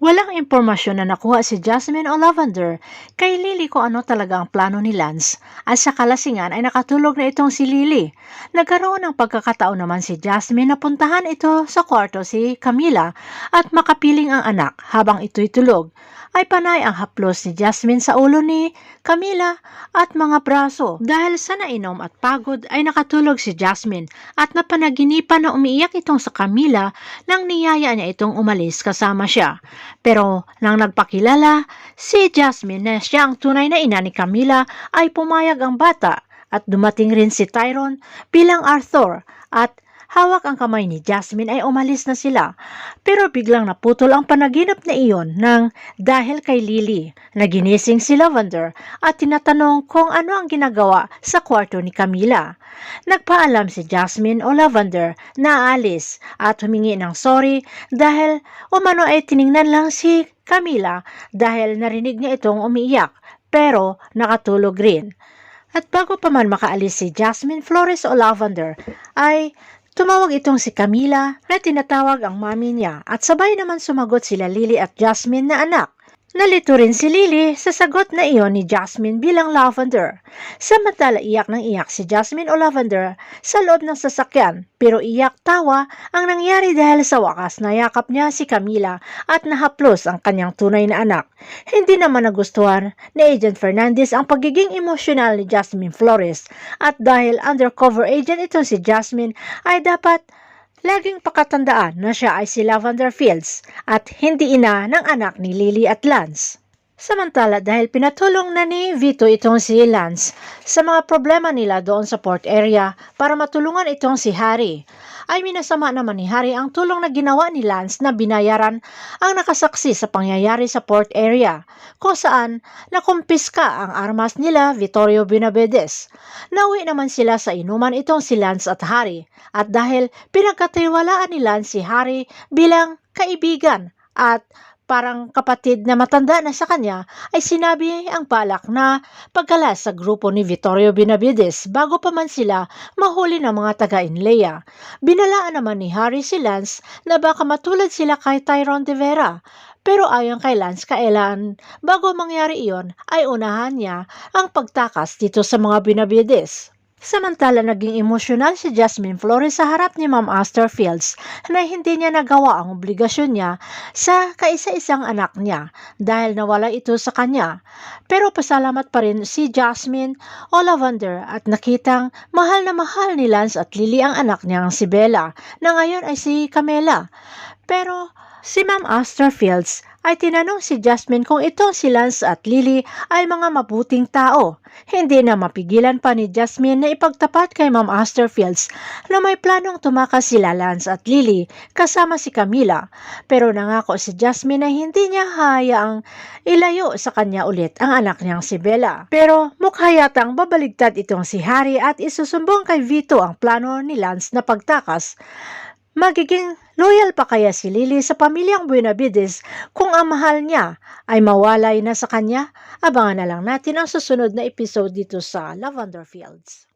Walang impormasyon na nakuha si Jasmine o Lavender kay Lily kung ano talaga ang plano ni Lance at sa kalasingan ay nakatulog na itong si Lily. Nagkaroon ng pagkakataon naman si Jasmine na puntahan ito sa kwarto si Camila at makapiling ang anak habang ito'y tulog. Ay panay ang haplos ni Jasmine sa ulo ni Camila at mga braso. Dahil sa nainom at pagod ay nakatulog si Jasmine at napanaginipan na umiiyak itong sa Camila nang niyaya niya itong umalis kasama siya. Pero nang nagpakilala, si Jasmine na siya ang tunay na ina ni Camila ay pumayag ang bata at dumating rin si Tyrone bilang Arthur at hawak ang kamay ni Jasmine ay umalis na sila. Pero biglang naputol ang panaginip na iyon nang dahil kay Lily na ginising si Lavender at tinatanong kung ano ang ginagawa sa kwarto ni Camila. Nagpaalam si Jasmine o Lavender na aalis at humingi ng sorry dahil umano ay tiningnan lang si Camila dahil narinig niya itong umiiyak pero nakatulog rin. At bago pa man makaalis si Jasmine Flores o Lavender ay Tumawag itong si Camila na tinatawag ang mami niya at sabay naman sumagot sila Lily at Jasmine na anak. Nalito rin si Lily sa sagot na iyon ni Jasmine bilang Lavender. Samantala iyak ng iyak si Jasmine o Lavender sa loob ng sasakyan pero iyak tawa ang nangyari dahil sa wakas nayakap niya si Camila at nahaplos ang kanyang tunay na anak. Hindi naman nagustuhan ni Agent Fernandez ang pagiging emosyonal ni Jasmine Flores at dahil undercover agent itong si Jasmine ay dapat Laging pakatandaan na siya ay si Lavender Fields at hindi ina ng anak ni Lily at Lance. Samantala dahil pinatulong na ni Vito itong si Lance sa mga problema nila doon sa port area para matulungan itong si Harry, ay minasama naman ni Harry ang tulong na ginawa ni Lance na binayaran ang nakasaksi sa pangyayari sa port area kung saan nakumpiska ang armas nila Vittorio Benavides. Nauwi naman sila sa inuman itong si Lance at Harry at dahil pinagkatiwalaan ni Lance si Harry bilang kaibigan at parang kapatid na matanda na sa kanya ay sinabi ang balak na pagkalas sa grupo ni Vittorio Benavides bago pa man sila mahuli ng mga taga-Inleya. Binalaan naman ni Harry si Lance na baka matulad sila kay Tyrone de Vera pero ayon kay Lance kailan bago mangyari iyon ay unahan niya ang pagtakas dito sa mga Benavides. Samantala naging emosyonal si Jasmine Flores sa harap ni Ma'am Astor Fields na hindi niya nagawa ang obligasyon niya sa kaisa-isang anak niya dahil nawala ito sa kanya. Pero pasalamat pa rin si Jasmine o Lavender at nakitang mahal na mahal ni Lance at Lily ang anak niyang si Bella na ngayon ay si Camela. Pero Si Ma'am Astor Fields ay tinanong si Jasmine kung ito si Lance at Lily ay mga mabuting tao. Hindi na mapigilan pa ni Jasmine na ipagtapat kay Ma'am Astor Fields na may planong tumakas sila Lance at Lily kasama si Camila. Pero nangako si Jasmine na hindi niya hayaang ilayo sa kanya ulit ang anak niyang si Bella. Pero mukha yatang babaligtad itong si Harry at isusumbong kay Vito ang plano ni Lance na pagtakas Magiging loyal pa kaya si Lily sa pamilyang Buenavides kung ang mahal niya ay mawalay na sa kanya? Abangan na lang natin ang susunod na episode dito sa Lavender Fields.